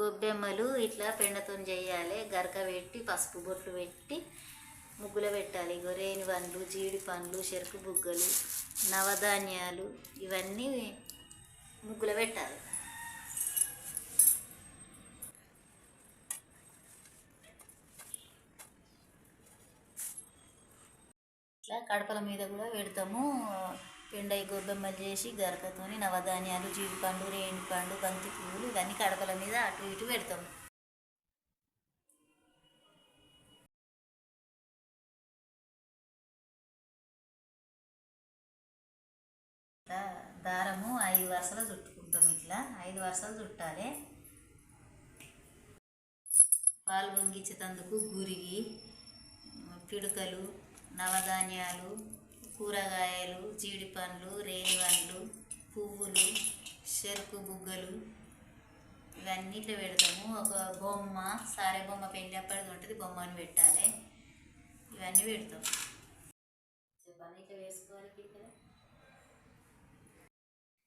గొబ్బెమ్మలు ఇట్లా పెండతో చేయాలి. గరక పెట్టి పసుపు బొట్లు పెట్టి ముగ్గులు పెట్టాలి. గొరేని పండ్లు జీడి పండ్లు చెరుకు బుగ్గలు నవధాన్యాలు ఇవన్నీ ముగ్గులు పెట్టాలి. ఇట్లా కడపల మీద కూడా పెడతాము. పెండై గొబ్బెమ్మలు చేసి గరకతోని నవధాన్యాలు జీడిపండు రేణిపండు బంతి పువ్వులు ఇవన్నీ కడపల మీద అటు ఇటు పెడతాము దారము ఐదు వరుసలు చుట్టుకుంటాం ఇట్లా. ఐదు వరుసలు చుట్టాలి. పాలు పొంగించేటందుకు గురిగి పిడుకలు నవధాన్యాలు కూరగాయలు జీడిపండ్లు రేణిపండ్లు పువ్వులు చెరుకు బుగ్గలు ఇవన్నీ ఇట్లా పెడతాము. ఒక బొమ్మ సారే బొమ్మ పెళ్ళప్పటిది ఉంటుంది బొమ్మను పెట్టాలి. ఇవన్నీ పెడతాం. చెప్పాలి ఇట్లా వేసుకోవాలి పిడకలు.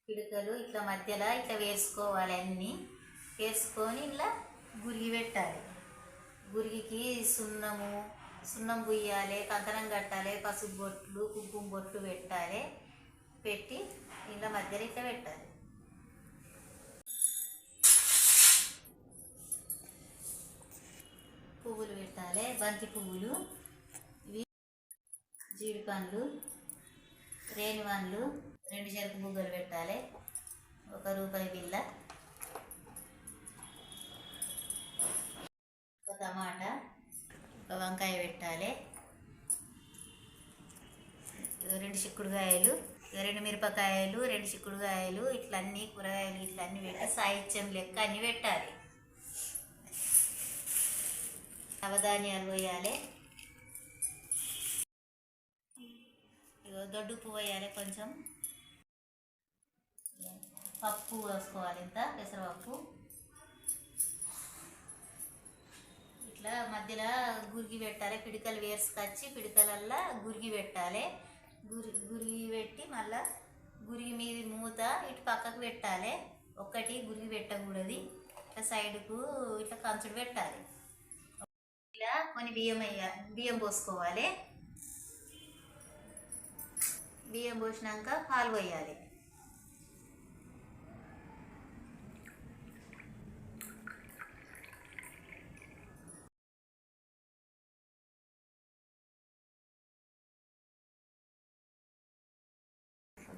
పిడకలు ఇట్లా మధ్యలో ఇట్లా వేసుకోవాలి అన్నీ. వేసుకొని ఇట్లా గురిగి పెట్టాలి. గురిగికి సున్నము సున్నం పుయ్యాలి కంకణం కట్టాలి పసుపు బొట్లు కుంకుమ బొట్లు పెట్టాలి పెట్టి ఇలా మధ్యలో ఇట్లా పెట్టాలి. పువ్వులు పెట్టాలి బంతి పువ్వులు ఇవి జీడి పండ్లు రేణి పండ్లు రెండు చెరుకు బుగ్గలు పెట్టాలి ఒక రూపాయి బిల్ల ఒక టమాటా వంకాయ పెట్టాలి. రెండు చిక్కుడుకాయలు రెండు మిరపకాయలు రెండు చిక్కుడుకాయలు ఇట్లా అన్ని కూరగాయలు ఇట్లా అన్ని పెట్టి సాహిత్యం లెక్క అన్ని పెట్టాలి. నవధాన్యాలు పోయాలి. ఇగో దొడ్డు పువ్వు వేయాలి కొంచెం. పప్పు వేసుకోవాలి ఇంత పెసరపప్పు. ఇట్లా మధ్యలో గురిగి పెట్టాలి. పిడికలు వేసుకొచ్చి పిడికలల్లా గురిగి పెట్టాలి. గురి గురిగి పెట్టి మళ్ళా గురిగి మీద మూత ఇటు పక్కకు పెట్టాలి. ఒక్కటి గురిగి పెట్టకూడదు. ఇట్లా సైడ్కు ఇట్లా కంచుడు పెట్టాలి. ఇలా కొన్ని బియ్యం వేయ బియ్యం పోసుకోవాలి. బియ్యం పోసినాక పాలు పోయాలి.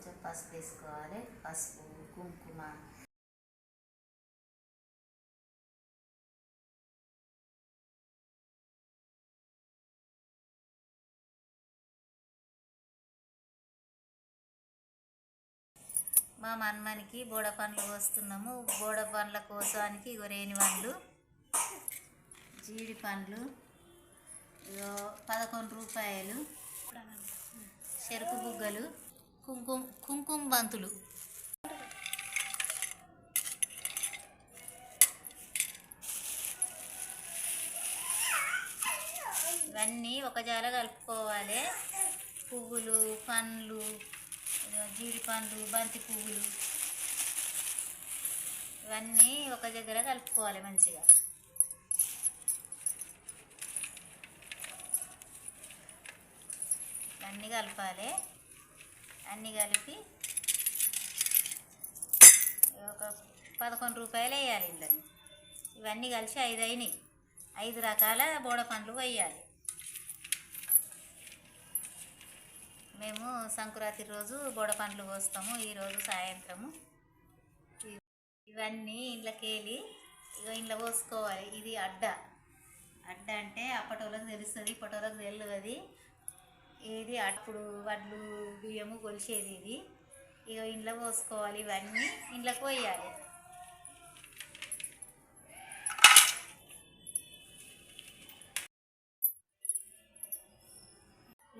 కొంచెం పసుపు వేసుకోవాలి. పసుపు కుంకుమ. మా మన్మనికి బోడ పండ్లు కోస్తున్నాము. బోడ పండ్ల కోసానికి ఇగో రేణి పండ్లు జీడి పండ్లు పదకొండు రూపాయలు చెరుకు బుగ్గలు. కుంకుమ కుంకుమ బంతులు. ఇవన్నీ ఒక జాల కలుపుకోవాలి. పువ్వులు పండ్లు ఇగో జీడి పండ్లు బంతి పువ్వులు. ఇవన్నీ ఒక దగ్గర కలుపుకోవాలి మంచిగా. అన్నీ కలపాలి. అన్నీ కలిపి ఒక పదకొండు రూపాయలు వేయాలి ఇందులో ఇవన్నీ కలిసి ఐదు అయినాయి. ఐదు రకాల బోడ పండ్లు వేయాలి. మేము సంక్రాంతి రోజు బోడ పండ్లు కోస్తాము ఈరోజు సాయంత్రము. ఇవన్నీ ఇవన్నీ ఇంట్లోకెళ్ళి ఇక ఇంట్లో పోసుకోవాలి ఇది అడ్డ. అడ్డ అంటే అప్పటి వాళ్ళకి తెలుస్తుంది ఇప్పటోళ్ళకి తెలియదు ఏది అప్పుడు వడ్లు బియ్యము కొలిసేది ఇది. ఇక ఇంట్లో పోసుకోవాలి ఇవన్నీ ఇంట్లోకి పోయాలి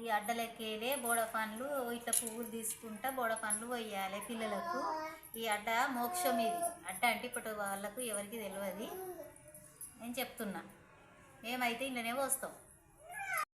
ఈ అడ్డలెక్కేదే బోడ పండ్లు ఇట్లా పువ్వులు తీసుకుంటా బోడ పండ్లు పోయాలి పిల్లలకు. ఈ అడ్డ మోక్షం ఇది. అడ్డ అంటే ఇప్పటి వాళ్ళకు ఎవరికి తెలియదు నేను చెప్తున్నా. మేమైతే ఇంట్లోనే పోస్తాం.